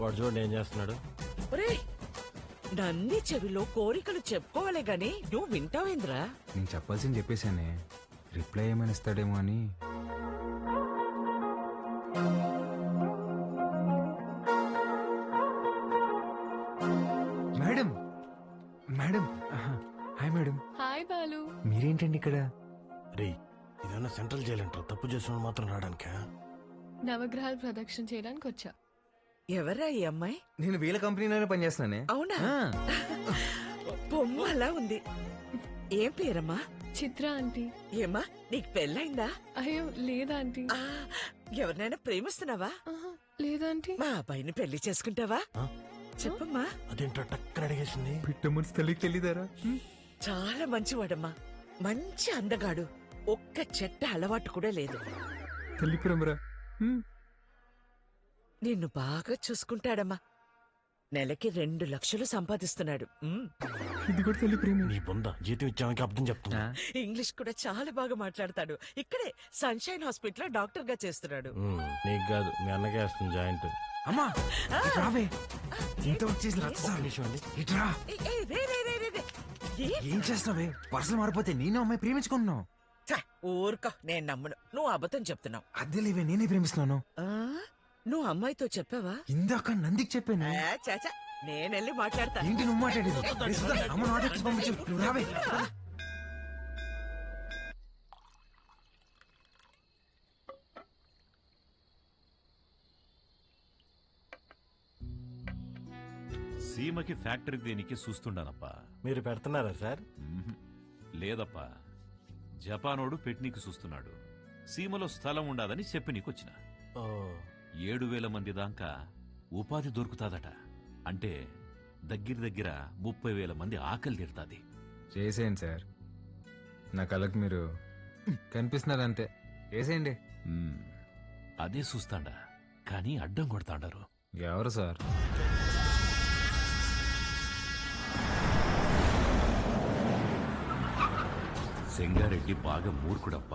వాడు చూడండి ఏం చేస్తున్నాడు. ఒరేయ్ నంది చెవిలో కోరికలు చెప్పుకోవాలే గాని నువ్వు వింటావేంద్రా? నేను చెప్పాల్సింది చెప్పేశానే. రిప్లై ఏమైనా ఇస్తాడేమో అని. మేడం మేడం ఆహా. Hi madam. హాయ్ బాలు. మీరేంటండి ఇక్కడ? రే ఇదన్నా సెంట్రల్ జైలు అంటారు తప్పు చేసిన మాత్రం రావడానికా? నవగ్రహాలు ప్రదక్షిణ చేయడానికి వచ్చా ఎవరా ఈ అమ్మాయి? నేను వీళ్ళ కంపెనీలోనే పనిచేస్తున్నానే. అవునా? ఆ, బొమ్మ అలా ఉంది. ఏం పేరమ్మా? చిత్ర ఆంటీ. ఏమ్మా నీకు పెళ్ళైందా? అయ్యో లేదా ఆంటీ. ఆ, ఎవరినైనా ప్రేమిస్తున్నావా? ఆహా, లేదా ఆంటీ? మా అబ్బాయిని పెళ్ళి చేసుకుంటావా? చెప్పమ్మా. అదేంటో టక్కన అడిగేసింది? పిట్ట మనసు తల్లికి తెలియదారా చాలా మంచివాడమ్మా. మంచి అందగాడు. ఒక్క చెట్ట అలవాటు కూడా లేదు. తల్లి ప్రేమరా. నిన్ను బాగా చూసుకుంటాడమ్మా. నెలకి రెండు లక్షలు సంపాదిస్తున్నాడు. ఇది కూడా తల్లి ప్రేమ. నీ బొంద. జీతం ఇచ్చామని అర్థం చెప్తున్నా. ఇంగ్లీష్ కూడా చాలా బాగా మాట్లాడతాడు. ఇక్కడే సన్షైన్ హాస్పిటల్ డాక్టర్గా చేస్తున్నాడు. ఉమ్, నీకు కాదు మీ అన్నకే వేస్తుంది జాయింట్. అమ్మా! ఇటు రావే. ఇంత వచ్చేసి రచ్చసాలు. ఇటు రా. ఏ, ఏ, రే, రే, రే, రే, రే. ఏ? ఏం చేస్తున్నావే? పర్సలు మారిపోతే నేను అమ్మాయి ప్రేమించుకుంటున్నావు. ఛ, ఊరుకో నేను నమ్మను. నువ్వు అబద్ధం చెప్తున్నావు. అద్దె లేవే నేనే ప్రేమిస్తున్నాను. ఆ? నువ్వు అమ్మాయితో చెప్పావా? ఇందాక నందికి చెప్పాను. ఆ, చాచా నేనెళ్ళి మాట్లాడతా. ఏంటి నువ్వు మాట్లాడేది? ఏ సుధా, అమ్మ నాటకి పంపించు. నువ్వు రావే. సీమకి ఫ్యాక్టరీ దేనికి చూస్తుండానప్పా. మీరు పెడుతున్నారా సార్? మ్మ్హ్. లేదప్పా. జపానోడు పెట్నీకి చూస్తున్నాడు. సీమలో స్థలం ఉండాదని చెప్పి నీకొచ్చిన. ఓ. ఏడు వేల మంది దాకా ఉపాధి దొరుకుతాదట. అంటే దగ్గర దగ్గర ముప్పై వేల మంది ఆకలి తీరుతాది. చేసేయండి సార్. నా కళ్ళకి మీరు కనిపిస్తున్నారు అంతే చేసేయండి మ్మ్. అదే చూస్తాండా. కానీ అడ్డం కొడతాండారు. ఎవరు సార్? సెంగారెడ్డి బాగా మూర్ఖుడప్ప.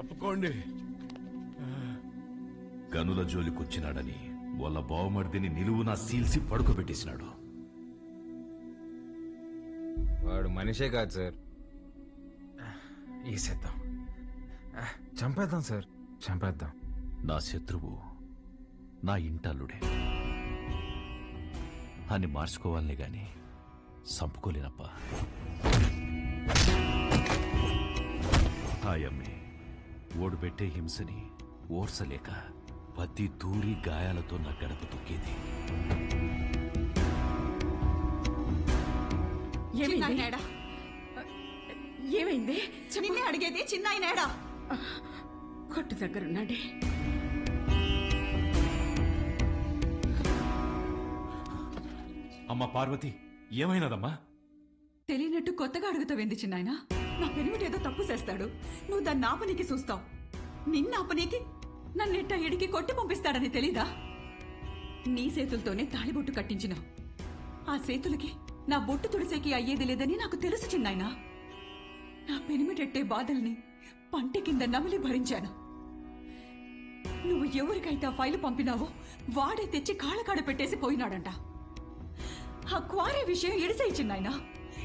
తప్పుకోండి. గనుల జోలికొచ్చినాడని వాళ్ళ బావమర్దిని నిలువునా సీల్సి పడుకోబెట్టేసినాడు. వాడు మనిషే కాదు సార్. వేసేద్దాం ఆ, చంపేద్దాం సార్. చంపేద్దాం. నా శత్రువు నా ఇంటల్లుడే. అని మార్చుకోవాలనే గాని సంపుకోలేనప్పా. హాయమ్మే ఓడు పెట్టే హింసని ఓర్సలేక పత్తి దూరి గాయాలతో నా గడప తొక్కేది. చిన్నాయనేడా ఏమైంది? నిన్నే అడిగేది చిన్నాయనేడా కొట్టు దగ్గరున్నాడే. అమ్మ పార్వతి ఏమైనదమ్మా? తెలియనట్టు కొత్తగా అడుగుతావేంది చిన్నాయన? నా పెనిమిటి తప్పు చేస్తాడు. నువ్వు దాన్ని ఆపనీకి చూస్తావు. నిన్న ఆపనీకి నన్నెట్ట ఎడికి కొట్టి పంపిస్తాడని తెలీదా? నీ చేతులతోనే తాళిబొట్టు కట్టించిన. ఆ చేతులకి నా బొట్టు తుడిసేకి అయ్యేది లేదని నాకు తెలుసు చిన్నాయన. నా పెనిమిటెట్టే బాధల్ని పంట కింద నమిలి భరించాను. నువ్వు ఎవరికైతే ఆ ఫైలు పంపినావో వాడే తెచ్చి కాళ్ళకాడ పెట్టేసి పోయినాడంట. ఆ క్వారీ విషయం ఎడిసేయి చిన్నాయనా.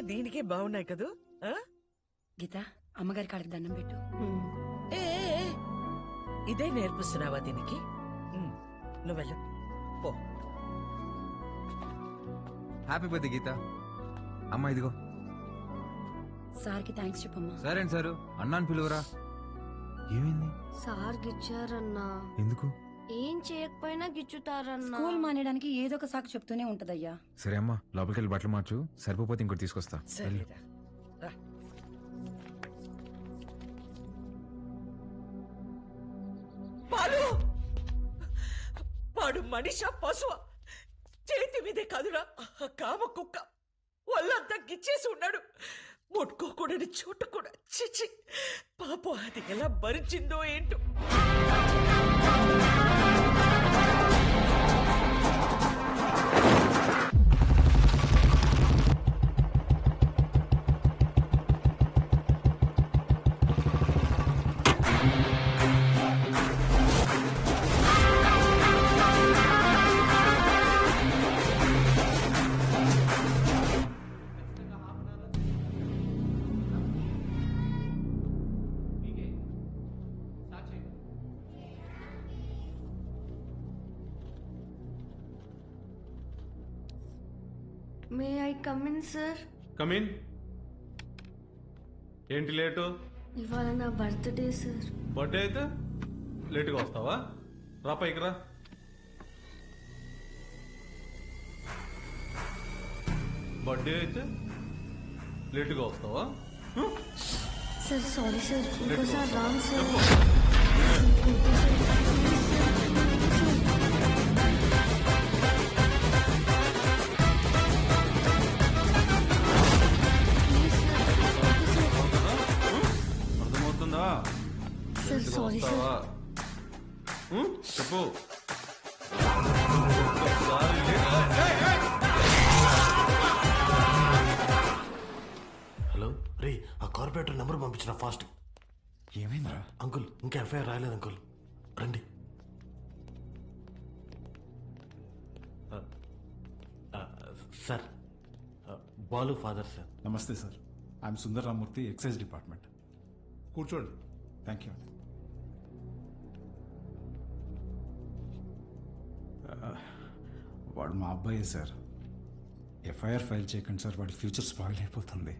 నాకన్నా దీనికే బాగున్నాయి కదూ? ఆ? గీత అమ్మగారి కాళ్ళకి దండం పెట్టు. ఏ ఏ, ఏ. ఇదే నేర్పిస్తున్నావా దీనికి? ఉమ్, నువ్వెళ్ళు పో. Happy birthday Geeta. అమ్మ ఇదిగో. సార్కి థ్యాంక్స్ చెప్పమ్మా. సరే అండి సారు. అన్నాను పిలువరా. ఏమైంది? సార్ గిచ్చారన్నా ఎందుకు? ఏం చేయకపోయినా గిచ్చుతారన్నా. స్కూల్ మానేయడానికి ఏదో ఒక సాకు చెప్తూనే ఉంటదయ్యా. సరే అమ్మా లోపలికి వెళ్ళి బట్టలు మార్చు సరిపోతే ఇంకోటి తీసుకొస్తా. వెళ్ళు. సరేరా రా. పాలు వాడు మనిష పశువ? చేతి మీదే కాదురా ఆ కామ కుక్క. ఒళ్ళంతా గిచ్చేసి ఉన్నాడు. ముట్టుకోకూడని చోటు కూడా. చిచి పాపం అది ఎలా భరించిందో ఏంటో. I come in sir come in ఏంటి లేటు? ఇవాళ నా బర్త్డే సార్ బర్త్డే అయితే లేటుగా వస్తావా? రా పైకి రా. బర్త్డే అయితే లేటుగా వస్తావా? సార్ సారీ సార్ ఇంకోసారి రాను సార్ చెప్పు! హలో రే ఆ కార్పొరేటర్ నెంబర్ పంపించిన ఫాస్ట్. ఏమైందిరా? అంకుల్ ఇంకా ఎఫ్ఐఆర్ రాయలేదు అంకుల్. రండి. Sir Balu father sir. నమస్తే sir. I'm Sundar Ramurthy excise department. కూర్చోండి. థ్యాంక్ యూ వాడు మా అబ్బాయే సార్. ఎఫ్ఐఆర్ ఫైల్ చేయకండి సార్ వాడి ఫ్యూచర్ స్పాయిల్ అయిపోతుంది.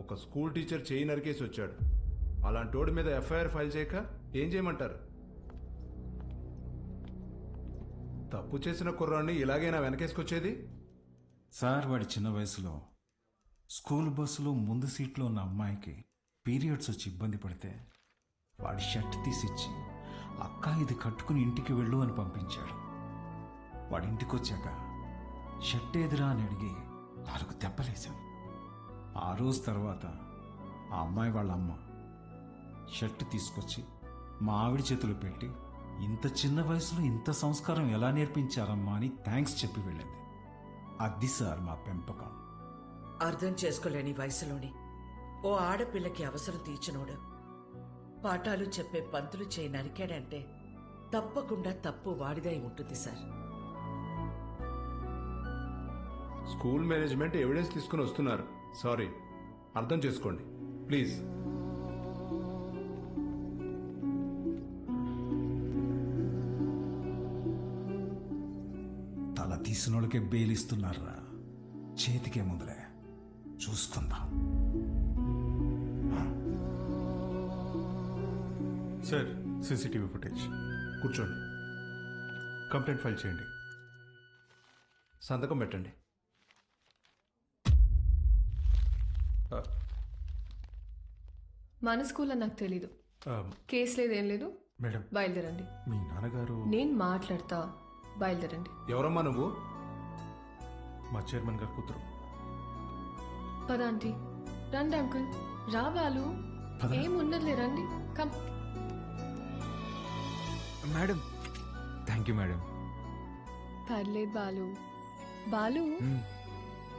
ఒక స్కూల్ టీచర్ చేయి నరికేసి వచ్చాడు. అలాంటి వాడి మీద ఎఫ్ఐఆర్ ఫైల్ చేయక ఏం చేయమంటారు? తప్పు చేసిన కుర్రాన్ని ఇలాగైనా వెనకేసుకొచ్చేది? సార్ వాడి చిన్న వయసులో స్కూల్ బస్సులో ముందు సీట్లో ఉన్న అమ్మాయికి పీరియడ్స్ వచ్చి ఇబ్బంది పడితే వాడి షర్ట్ తీసిచ్చి అక్క ఇది కట్టుకుని ఇంటికి వెళ్ళు అని పంపించాడు. వాడి షర్ట్ ఎదురా అని అడిగి నాలుగు దెబ్బలేశాను ఆ రోజు తర్వాత ఆ అమ్మాయి వాళ్ళ అమ్మ షర్ట్ తీసుకొచ్చి మా ఆవిడ చేతులు పెట్టి ఇంత చిన్న వయసులో ఇంత సంస్కారం ఎలా నేర్పించారమ్మా అని థ్యాంక్స్ చెప్పి వెళ్ళింది. అది సార్ మా పెంపకం. అర్థం చేసుకోలేని వయసులోని ఓ ఆడపిల్లకి అవసరం తీర్చినోడు పాఠాలు చెప్పే పంతులు చేయి నరికాడంటే తప్పకుండా తప్పు వాడిదై ఉంటుంది సార్. స్కూల్ మేనేజ్మెంట్ ఎవిడెన్స్ తీసుకుని వస్తున్నారు. సారీ అర్థం చేసుకోండి. ప్లీజ్. తల తీసినోళ్ళకే బెయిలిస్తున్నారా చేతికే ముందులే. చూసుకుందాం. Sir CCTV footage. కూర్చోండి. కంప్లైంట్ ఫైల్ చేయండి. సంతకం పెట్టండి. మన స్కూల్లో నాకు తెలీదు. కేసు లేదు ఏం లేదు. మేడం. బయలుదేరండి. మీ నాన్నగారు నేను మాట్లాడతా. బయలుదేరండి. ఎవరమ్మా నువ్వు? మా చైర్మన్ గారు కూతురు. పద ఆంటీ. రండి అంకుల్. రా బాలు. ఏం ఉండదులే రండి. Come. Madam. Thank you madam. పర్లేదు బాలు. బాలు?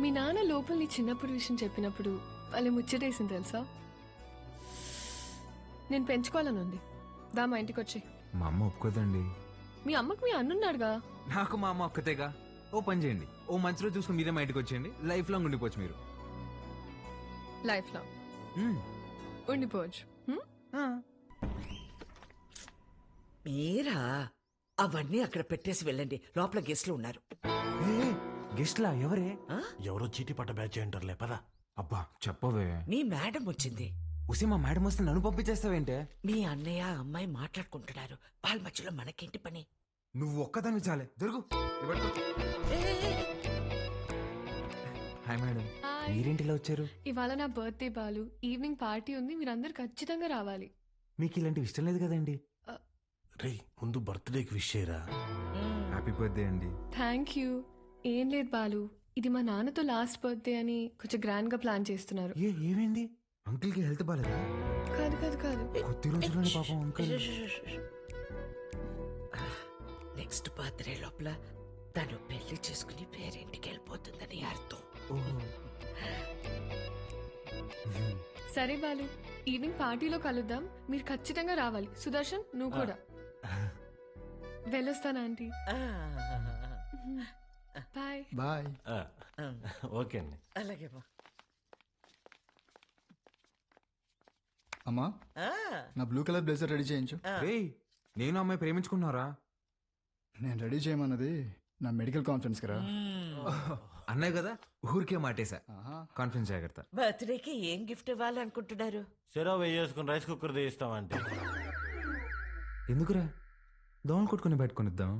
మీ నాన్న లోపల నీ చిన్నప్పుడు విషయం చెప్పినప్పుడు వాళ్ళు ముచ్చటేసింది తెలుసా? నేను పెంచుకోవాలని ఉంది. దా మా ఇంటికి వచ్చి మా అమ్మ ఒప్పుకోదండి. మీ అమ్మకు మీ అన్నున్నాడుగా? నాకు మా అమ్మ ఒక్కతేగా. ఓ పని చేయండి. ఓ మంచి రోజు చూసుకుని మీరే మా ఇంటికి వచ్చేయండి లైఫ్ లాంగ్ ఉండిపోవచ్చు మీరు. లైఫ్లో మ్మ్. ఉండిపోవచ్చు. హ్మ్? మీరా? అవన్నీ అక్కడ పెట్టేసి వెళ్ళండి. లోపల గెస్ట్లు ఉన్నారు. గెస్ట్లా? ఎవరే? ఎవరో చీటీ పట్ట బ్యాచ్ అంటారులే పదా. అబ్బా చెప్పవే. మీ మేడం వచ్చింది. ఉసి మా మేడం వస్తే నన్ను పంపించేస్తావేంటే? మీ అన్నయ్య అమ్మాయి మాట్లాడుకుంటున్నారు. వాళ్ళ మధ్యలో మనకేంటి పని? నువ్వు ఒక్కదాన్ని చాలే. దొరుకు. Hi madam. హాయ్. మీరేంటి ఇలా వచ్చారు? ఇవాళ నా బర్త్డే బాలు. ఈవినింగ్ పార్టీ ఉంది. మీరందరూ ఖచ్చితంగా రావాలి. మీకు ఇలాంటివి ఇష్టం లేదు కదండి? రే ముందు బర్త్డేకి విష్ చేయరా? హ్యాపీ బర్త్డే అండి. Thank you. ఏం లేదు బాలు. ఇది మా నాన్నతో లాస్ట్ బర్త్డే అని కొంచెం గ్రాండ్గా ప్లాన్ చేస్తున్నారు. ఏ ఏమైంది? అంకుల్కి హెల్త్ బాగాలేదా కాదు కాదు కాదు. కొద్ది రోజుల్లోనే పాపం అంకుల్. నెక్స్ట్ బర్త్డే లోపల తను పెళ్ళి చేసుకుని పేరింటికి వెళ్ళిపోతుందని అర్థం. సరే బాలు ఈవినింగ్ పార్టీలో కలుద్దాం. మీరు ఖచ్చితంగా రావాలి. సుదర్శన్ నువ్వు కూడా. వెళ్ళొస్తాను ఆంటీ? బాయ్. బాయ్. ఓకే అండి. అలాగే మా అమ్మా నా బ్లూ కలర్ బ్లేజర్ రెడీ చేయించు. రేయ్ నేను అమ్మాయి ప్రేమించుకున్నారా? నేను రెడీ చేయమన్నది నా మెడికల్ కాన్ఫరెన్స్ కదా. అన్నయ్య కదా ఊరికే మాటేశా. కాన్ఫిడెన్స్ జాగ్రత్త. బర్త్డేకి ఏం గిఫ్ట్ ఇవ్వాలనుకుంటున్నారు? సెరో వేసుకుని రైస్ కుక్కర్ తీస్తామంటే ఎందుకురా? దోమలు కొట్టుకుని పెట్టుకునిద్దాం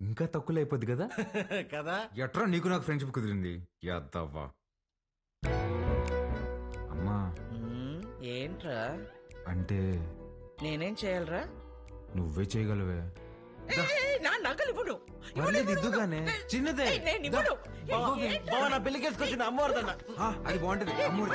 ఇంకా తక్కువ అయిపోద్ది కదా? కదా? ఎట్రా నీకు నాకు ఫ్రెండ్షిప్ కుదిరింది? యాదవ్వా అమ్మా. మ్మ్, ఏంట్రా? అంటే? నేనేం చేయాలరా? నువ్వే చేయగలవే. నా నగలు ఇవ్వను. ఇవ్వను, పర్లేదు ఇవ్వను, ఇద్దుగానే. ఇవ్వను. చిన్నదే. నేను ఇవ్వను. బావ నా అమ్మవారిదన్న. అది బాగుంటది. అమ్మూరి